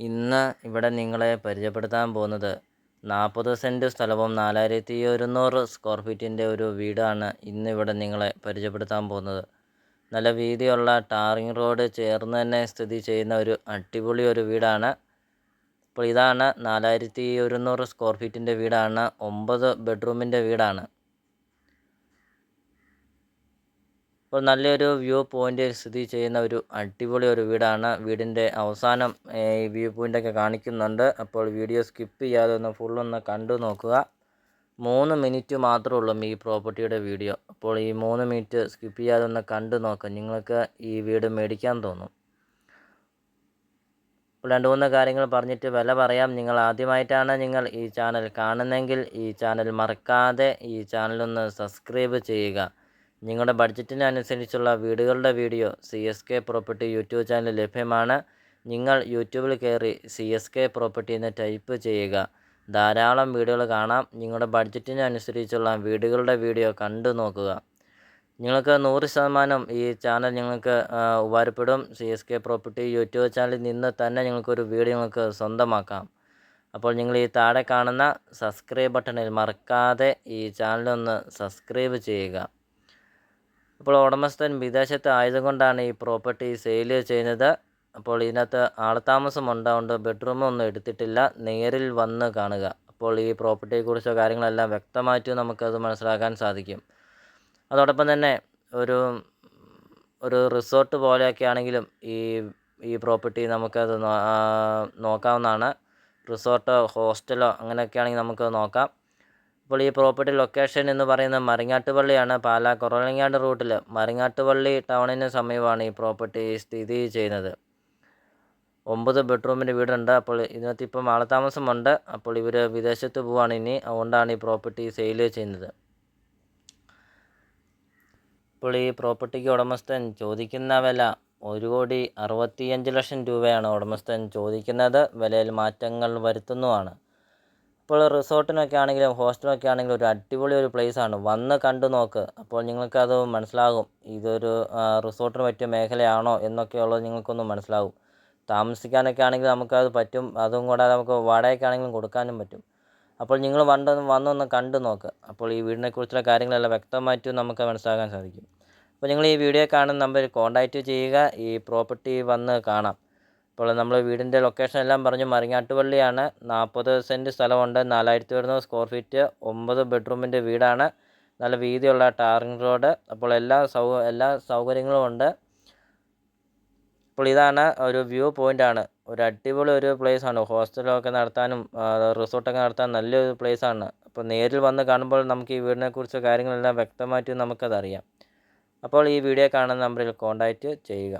ഇന്ന് ഇവിടെ നിങ്ങളെ പരിചയപ്പെടുത്താൻ പോകുന്നത് നാൽപ്പത് സെന്റ് സ്ഥലവും നാലായിരത്തി ഒരുന്നൂറ് സ്ക്വയർ ഫീറ്റിന്റെ ഒരു വീടാണ് ഇന്ന് ഇവിടെ നിങ്ങളെ പരിചയപ്പെടുത്താൻ പോകുന്നത്. നല്ല വീതിയുള്ള ടാറിങ് റോഡ് ചേർന്ന് തന്നെ സ്ഥിതി ചെയ്യുന്ന ഒരു അടിപൊളി ഒരു വീടാണ്. അപ്പോൾ ഇതാണ് നാലായിരത്തി ഒരുന്നൂറ് സ്ക്വയർ ഫീറ്റിന്റെ വീടാണ്. ഒമ്പത് ബെഡ്റൂമിന്റെ വീടാണ്. അപ്പോൾ നല്ലൊരു വ്യൂ പോയിന്റ് സ്ഥിതി ചെയ്യുന്ന ഒരു അടിപൊളി ഒരു വീടാണ്. വീടിന്റെ അവസാനം ഈ വ്യൂ പോയിന്റൊക്കെ കാണിക്കുന്നുണ്ട്. അപ്പോൾ വീഡിയോ സ്കിപ്പ് ചെയ്യാതെ ഒന്ന് ഫുള്ളൊന്ന് കണ്ടു നോക്കുക. മൂന്ന് മിനിറ്റ് മാത്രമേ ഉള്ളൂ ഈ പ്രോപ്പർട്ടിയുടെ വീഡിയോ അപ്പോൾ ഈ മൂന്ന് മിനിറ്റ് സ്കിപ്പ് ചെയ്യാതെ ഒന്ന് കണ്ടു നോക്കുക നിങ്ങൾക്ക് ഈ വീട് മേടിക്കാൻ തോന്നും. രണ്ട് മൂന്ന് കാര്യങ്ങൾ പറഞ്ഞിട്ട് വില പറയാം. നിങ്ങൾ ആദ്യമായിട്ടാണ് നിങ്ങൾ ഈ ചാനൽ കാണുന്നതെങ്കിൽ ഈ ചാനൽ മറക്കാതെ ഈ ചാനലൊന്ന് സബ്സ്ക്രൈബ് ചെയ്യുക. നിങ്ങളുടെ ബഡ്ജറ്റിനനുസരിച്ചുള്ള വീടുകളുടെ video C S K property YouTube channel ലഭ്യമാണ്. നിങ്ങൾ യൂട്യൂബിൽ കയറി സി എസ് കെ പ്രോപ്പർട്ടി എന്ന് ടൈപ്പ് ചെയ്യുക. ധാരാളം വീഡിയോകൾ കാണാം. നിങ്ങളുടെ ബഡ്ജറ്റിനനുസരിച്ചുള്ള വീടുകളുടെ വീഡിയോ കണ്ടു നോക്കുക. നിങ്ങൾക്ക് നൂറ് ശതമാനം ഈ ചാനൽ നിങ്ങൾക്ക് ഉപകാരപ്പെടും. C S K property YouTube ചാനലിൽ നിന്ന് തന്നെ നിങ്ങൾക്കൊരു വീട് നിങ്ങൾക്ക് സ്വന്തമാക്കാം. അപ്പോൾ നിങ്ങൾ ഈ താഴെ കാണുന്ന സബ്സ്ക്രൈബ് ബട്ടണിൽ മറക്കാതെ ഈ ചാനലൊന്ന് സബ്സ്ക്രൈബ് ചെയ്യുക. അപ്പോൾ ഉടമസ്ഥൻ വിദേശത്ത് ആയതുകൊണ്ടാണ് ഈ പ്രോപ്പർട്ടി സെയിൽ ചെയ്യുന്നത്. അപ്പോൾ ഇതിനകത്ത് ആൾതാമസം ഉണ്ടാവുണ്ട് ബെഡ്റൂം ഒന്നും എടുത്തിട്ടില്ല. നേരിൽ വന്ന് കാണുക. അപ്പോൾ ഈ പ്രോപ്പർട്ടിയെക്കുറിച്ചോ കാര്യങ്ങളെല്ലാം വ്യക്തമായിട്ട് നമുക്കത് മനസ്സിലാക്കാൻ സാധിക്കും. അതോടൊപ്പം തന്നെ ഒരു ഒരു റിസോർട്ട് പോലെയൊക്കെ ആണെങ്കിലും ഈ ഈ പ്രോപ്പർട്ടി നമുക്കത് നോക്കാവുന്നതാണ്. റിസോർട്ടോ ഹോസ്റ്റലോ അങ്ങനെയൊക്കെ ആണെങ്കിൽ നമുക്കത് നോക്കാം. അപ്പോൾ ഈ പ്രോപ്പർട്ടി ലൊക്കേഷൻ എന്ന് പറയുന്നത് മറിങ്ങാട്ടുപള്ളിയാണ് പാലാ കുറവലങ്ങാട് റൂട്ടിൽ. മറിങ്ങാട്ടുപള്ളി ടൗണിന് സമീപമാണ് ഈ പ്രോപ്പർട്ടി സ്ഥിതി ചെയ്യുന്നത്. ഒമ്പത് ബെഡ്റൂമിന്റെ വീടുണ്ട്. അപ്പോൾ ഇതിനകത്ത് ഇപ്പം ആളത്താമസമുണ്ട്. അപ്പോൾ ഇവർ വിദേശത്ത് പോവാണ് ഇനി. അതുകൊണ്ടാണ് ഈ പ്രോപ്പർട്ടി സെയിൽ ചെയ്യുന്നത്. ഇപ്പോൾ ഈ പ്രോപ്പർട്ടിക്ക് ഉടമസ്ഥൻ ചോദിക്കുന്ന വില ഒരു കോടി അറുപത്തിയഞ്ച് ലക്ഷം രൂപയാണ് ഉടമസ്ഥൻ ചോദിക്കുന്നത്. വിലയിൽ മാറ്റങ്ങൾ വരുത്തുന്നതുമാണ് ഇപ്പോൾ റിസോർട്ടിനൊക്കെ ആണെങ്കിലും ഹോസ്റ്റലൊക്കെ ആണെങ്കിലും ഒരു അടിപൊളി ഒരു ആണ്. വന്ന് കണ്ടു നോക്ക്. അപ്പോൾ നിങ്ങൾക്കത് മനസ്സിലാകും. ഇതൊരു റിസോർട്ടിന് പറ്റിയ മേഖലയാണോ എന്നൊക്കെയുള്ളത് നിങ്ങൾക്കൊന്ന് മനസ്സിലാകും. താമസിക്കാനൊക്കെ ആണെങ്കിൽ നമുക്കത് പറ്റും. അതും കൂടാതെ നമുക്ക് വാടകയ്ക്കാണെങ്കിലും കൊടുക്കാനും പറ്റും. അപ്പോൾ നിങ്ങൾ വണ്ടൊന്ന് വന്നൊന്ന് കണ്ടു നോക്ക്. അപ്പോൾ ഈ വീടിനെക്കുറിച്ചുള്ള കാര്യങ്ങളെല്ലാം വ്യക്തമായിട്ട് നമുക്ക് മനസ്സിലാക്കാൻ സാധിക്കും. അപ്പോൾ നിങ്ങൾ ഈ വീഡിയോ കാണുന്ന നമ്പറിൽ കോൺടാക്റ്റ് ചെയ്യുക. ഈ പ്രോപ്പർട്ടി വന്ന് കാണാം. ഇപ്പോൾ നമ്മൾ വീടിന്റെ ലൊക്കേഷൻ എല്ലാം പറഞ്ഞു മറിങ്ങാട്ടുപള്ളിയാണ്. നാൽപ്പത് സെന്റ് സ്ഥലമുണ്ട്. നാലായിരത്തി ഒരുന്നൂറ് സ്ക്വയർ ഫീറ്റ് ഒമ്പത് ബെഡ്റൂമിന്റെ വീടാണ്. നല്ല വീതിയുള്ള ടാറിങ് റോഡ്. അപ്പോൾ എല്ലാ സൗ എല്ലാ സൗകര്യങ്ങളും ഉണ്ട്. അപ്പോൾ ഇതാണ് ഒരു വ്യൂ പോയിന്റ് ആണ് ഒരു അടിപൊളി ഒരു പ്ലേസ് ആണ്. ഹോസ്റ്റലൊക്കെ നടത്താനും റിസോർട്ടൊക്കെ നടത്താൻ നല്ലൊരു പ്ലേസ് ആണ്. അപ്പോൾ നേരിൽ വന്ന് കാണുമ്പോൾ നമുക്ക് ഈ വീടിനെ കുറിച്ച് കാര്യങ്ങളെല്ലാം വ്യക്തമായിട്ട് നമുക്കതറിയാം. അപ്പോൾ ഈ വീഡിയോ കാണുന്ന നമ്പറിൽ കോൺടാക്റ്റ് ചെയ്യുക.